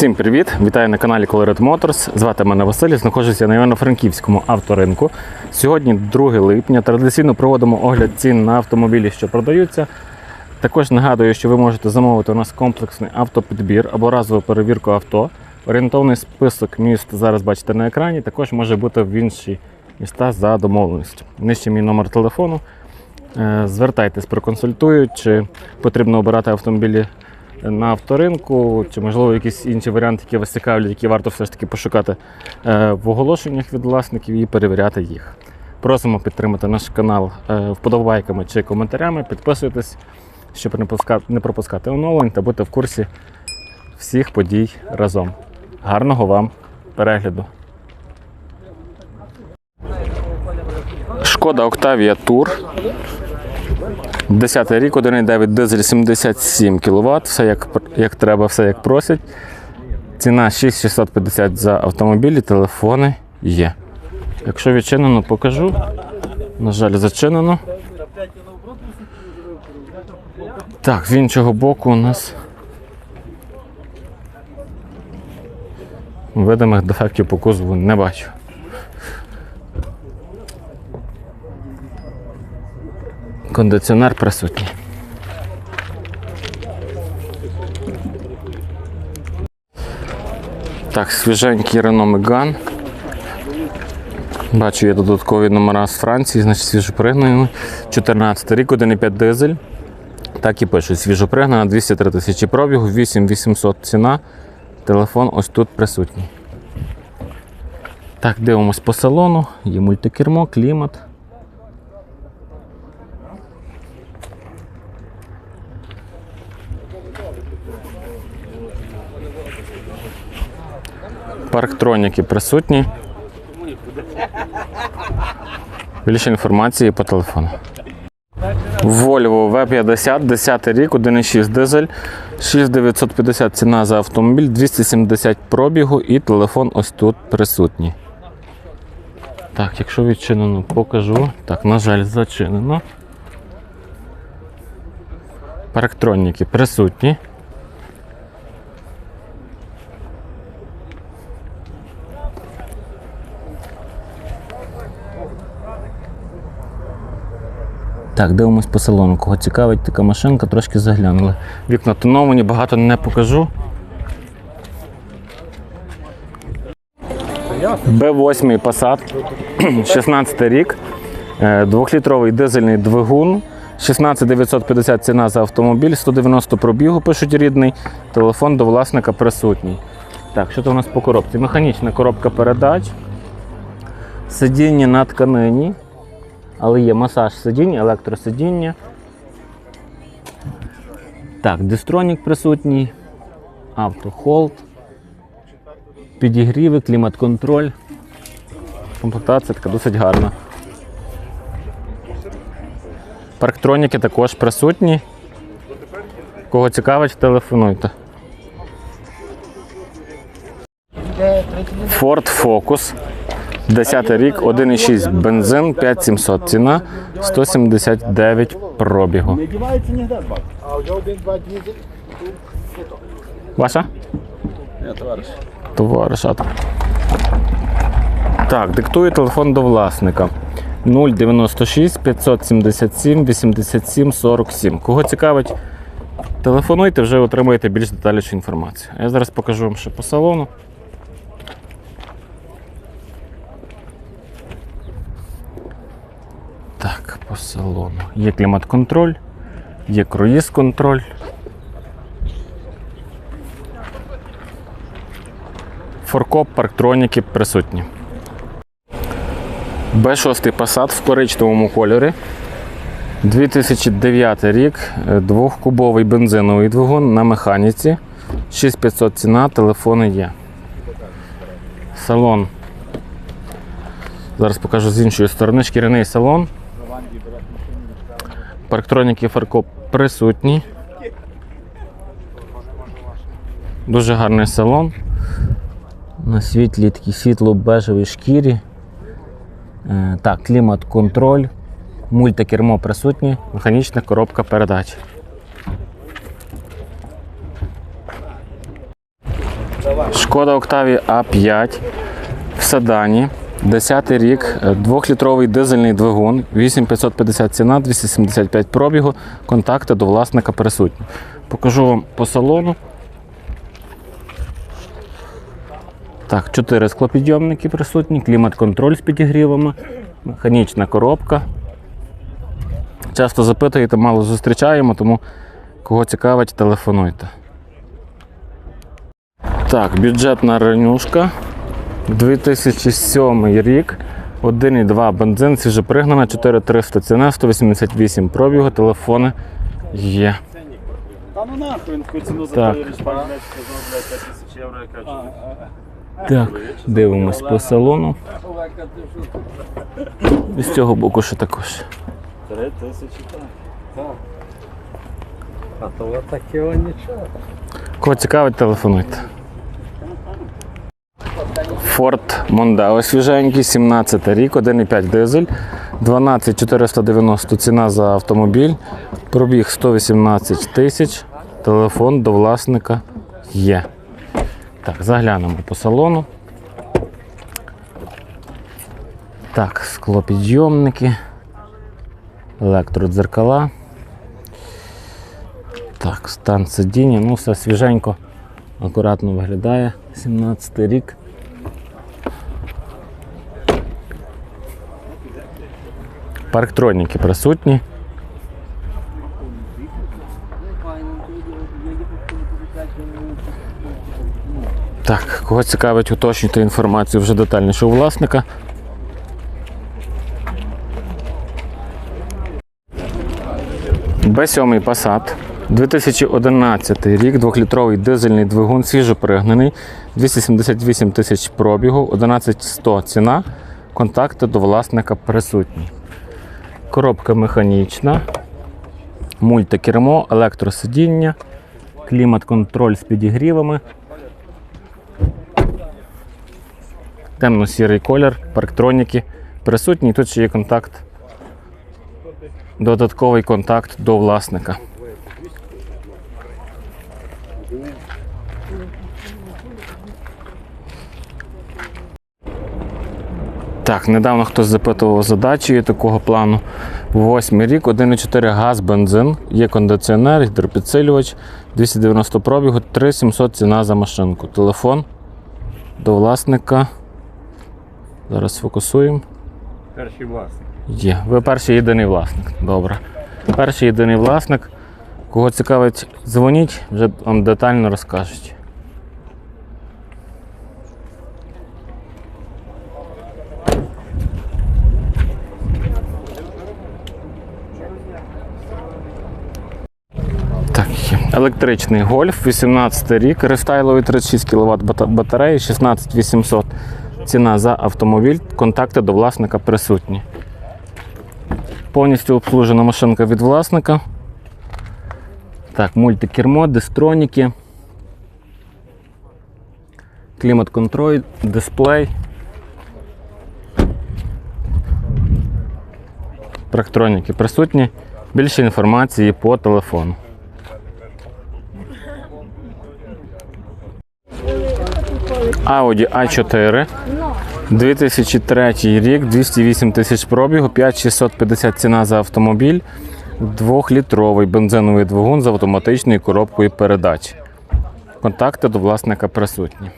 Всім привіт! Вітаю на каналі Colored Motors. Звати мене Василь, знаходжуся на Івано-Франківському авторинку. Сьогодні 2 липня. Традиційно проводимо огляд цін на автомобілі, що продаються. Також нагадую, що ви можете замовити у нас комплексний автопідбір або разову перевірку авто. Орієнтовний список міст зараз бачите на екрані. Також може бути в інші міста за домовленістю. Нижче мій номер телефону. Е, Звертайтесь, проконсультують, чи потрібно обирати автомобілі на авторинку, чи можливо якісь інші варіанти, які вас цікавлять, які варто все ж таки пошукати е, в оголошеннях від власників і перевіряти їх. Просимо підтримати наш канал е, вподобайками чи коментарями. Підписуйтесь, щоб не пропускати, оновлень та бути в курсі всіх подій разом. Гарного вам перегляду! Шкода Octavia Tour. 10 рік, 1,9 дизель 77 кВт, все як, як треба, все як просять. Ціна 6650 за автомобілі, телефони є. Якщо відчинено, покажу. На жаль, зачинено. Так, з іншого боку у нас видимих дефектів по кузову не бачу. Кондиціонер присутній. Так, свіженький Renault Megane. Бачу, є додаткові номера з Франції, значить свіжопригнаний. 14 рік, 1,5 дизель. Так і пишуть. Свіжопригнана, 203 тисячі пробігу, 8800 ціна. Телефон ось тут присутній. Так, дивимось по салону. Є мультикермо, клімат. Парктроніки присутні. Більше інформації по телефону. Volvo V50, 10 рік, 1,6 дизель, 6950 ціна за автомобіль, 270 пробігу і телефон ось тут присутній. Так, якщо відчинено, покажу. Так, на жаль, зачинено. Парктроніки присутні. Так, дивимось по салону. Кого цікавить така машинка, трошки заглянули. Вікна тоновані, багато не покажу. Б8 Passat, 16 рік, е, двохлітровий дизельний двигун, 16950 ціна за автомобіль, 190 пробігу, пишуть рідний, телефон до власника присутній. Так, що то у нас по коробці? Механічна коробка передач, сидіння на тканині, але є масаж сидінь, електросидіння. Так, дистронік присутній, автохолд, підігріви, клімат-контроль. Комплектація така досить гарна. Парктроніки також присутні. Кого цікавить, телефонуйте. Ford Focus. 10 рік, 1,6 бензин, 5700 ціна, 179 пробігу. Ваша? Товариш. Товаришат. Так, диктую телефон до власника. 096 577 87 47. Кого цікавить, телефонуйте, вже отримаєте більш детальнішу інформацію. Я зараз покажу вам ще по салону. Так, по салону. Є клімат-контроль, є круїз-контроль. Форкоп, парктроніки присутні. Б6 Passat в коричневому кольорі. 2009 рік, е, двохкубовий бензиновий двигун на механіці. 6500 ціна, телефони є. Салон. Зараз покажу з іншої сторони. Шкіряний салон. Парктроніки фаркоп присутні. Дуже гарний салон. На світлій такій світло-бежевій шкірі. Е, Так, клімат-контроль, мультикермо присутнє, механічна коробка передач. Шкода Octavia A5 в Садані. 10 рік, 2-літровий дизельний двигун, 8550 ціна, 275 пробігу, контакти до власника присутні. Покажу вам по салону. Так, 4 склопідйомники присутні, клімат-контроль з підігрівами, механічна коробка. Часто запитуєте, мало зустрічаємо, тому кого цікавить, телефонуйте. Так, бюджетна ренюшка. 2007 рік. 1,2 бензин, свіжопригнана, 4300 ціна, 188 пробігу, телефони є. Та ну нахуй, він хоч ціну за пан блядь, 5 тисяч євро, я кажу. Так, дивимось по салону. І з цього боку ще також. 3 тисячі, так. А то таке нічого. Кого цікавить, телефонуйте. Ford Mondeo свіженький, 17 рік, 1,5 дизель, 12490 ціна за автомобіль, пробіг 118 тисяч, телефон до власника є. Так, заглянемо по салону. Так, склопідйомники, електродзеркала. Так, стан сидіння, ну все свіженько, акуратно виглядає. 17 рік. Парктроніки присутні. Так, кого цікавить, уточнюйте інформацію вже детальніше у власника. Б7 Passat. 2011 рік, 2-літровий дизельний двигун, свіжопригнаний, 278 тисяч пробігу, 11100 ціна, контакти до власника присутні. Коробка механічна, мультикермо, електросидіння, клімат-контроль з підігрівами. Темно-сірий колір, парктроніки присутні. Тут ще є контакт додатковий контакт до власника. Так, недавно хтось запитував за дачею такого плану. Восьмий рік, 1,4 газ, бензин, є кондиціонер, гідропідсилювач, 290 пробігу, 3700 ціна за машинку. Телефон до власника. Зараз фокусуємо. Перший власник. Є. Ви перший єдиний власник. Добре. Перший єдиний власник. Кого цікавить, дзвоніть, вже вам детально розкажуть. Так, електричний гольф, 18 рік, рестайловий 36 кВт батареї, 16800 ціна за автомобіль, контакти до власника присутні. Повністю обслужена машинка від власника. Так, мультикермо, дистроніки. Клімат-контроль, дисплей. Практроніки присутні. Більше інформації по телефону. Audi A4. 2003 рік, 208 тисяч пробігу, 5650 ціна за автомобіль, 2-літровий бензиновий двигун з автоматичною коробкою передач. Контакти до власника присутні.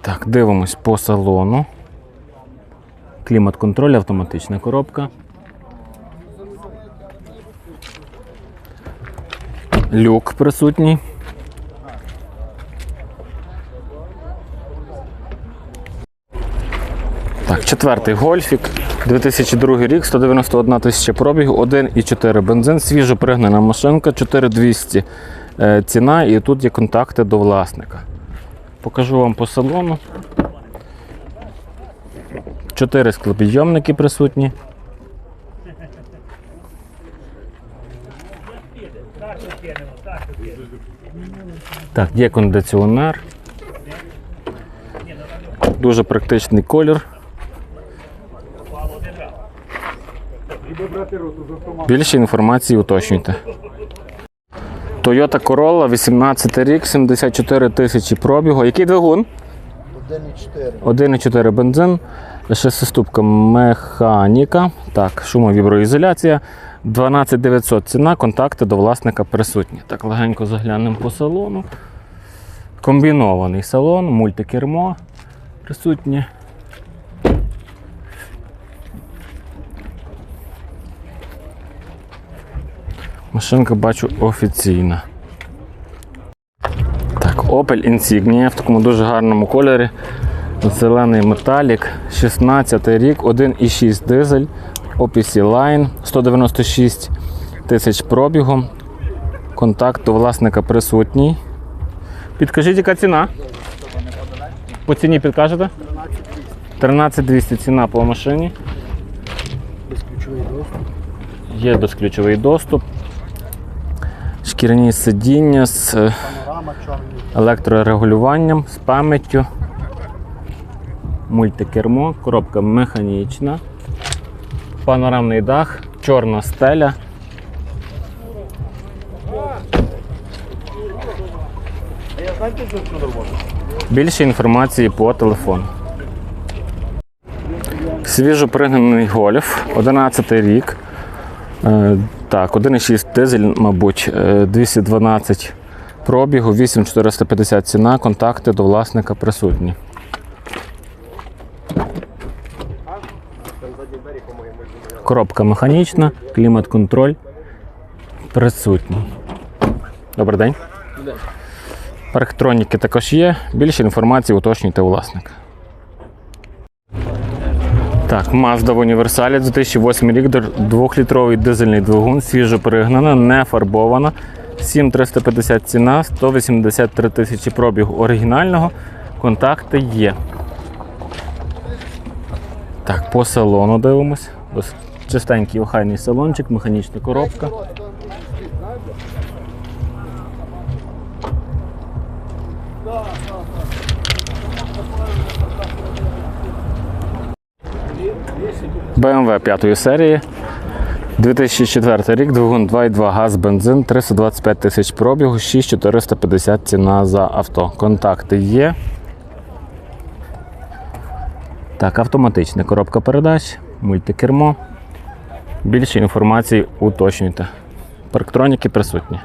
Так, дивимось по салону. Клімат-контроль, автоматична коробка. Люк присутній. Так, четвертий гольфік, 2002 рік, 191 тисяча пробігу, 1,4 бензин, свіжо пригнана машинка, 4200 е, ціна і тут є контакти до власника. Покажу вам по салону. Чотири склопідйомники присутні. Так, є кондиціонер. Дуже практичний колір. Більше інформації уточнюйте. Toyota Corolla, 18 рік, 74 тисячі пробігу. Який двигун? 1,4. 1,4 бензин, шестиступка механіка. Так, шумовіброізоляція. 12 900 ціна, контакти до власника присутні. Так, легенько заглянемо по салону. Комбінований салон, мультикермо присутнє. Машинка бачу офіційна. Так, Opel Insignia в такому дуже гарному кольорі. Зелений металік, 16 рік, 1,6 дизель, OPC Line, 196 тисяч пробігу. Контакт до власника присутній. Підкажіть, яка ціна? По ціні підкажете? 13200 ціна по машині. Безключовий доступ. Є безключовий доступ. Шкіряні сидіння з е, електрорегулюванням, з пам'яттю. Мультикермо, коробка механічна, панорамний дах, чорна стеля. Більше інформації по телефону. Свіжо пригнаний гольф, 11 рік. Е, Так, 1,6 дизель, мабуть, е, 212 пробігу, 8450 ціна, контакти до власника присутні. Коробка механічна, клімат-контроль присутній. Добрий день. Парктроніки також є. Більше інформації уточнюйте у власника. Так, Mazda в універсалі 2008 рік, 2-літровий дизельний двигун, свіжо перегнана, не фарбована. 7350 ціна, 183 тисячі пробігу оригінального. Контакти є. Так, по салону дивимось. Ось Чистенький охайний салончик, механічна коробка. BMW 5 серії. 2004 рік, двигун 2,2 газ, бензин, 325 тисяч пробігу, 6450 ціна за авто. Контакти є. Так, автоматична коробка передач, мультикермо. Більше інформації уточнюйте. Парктроніки присутні.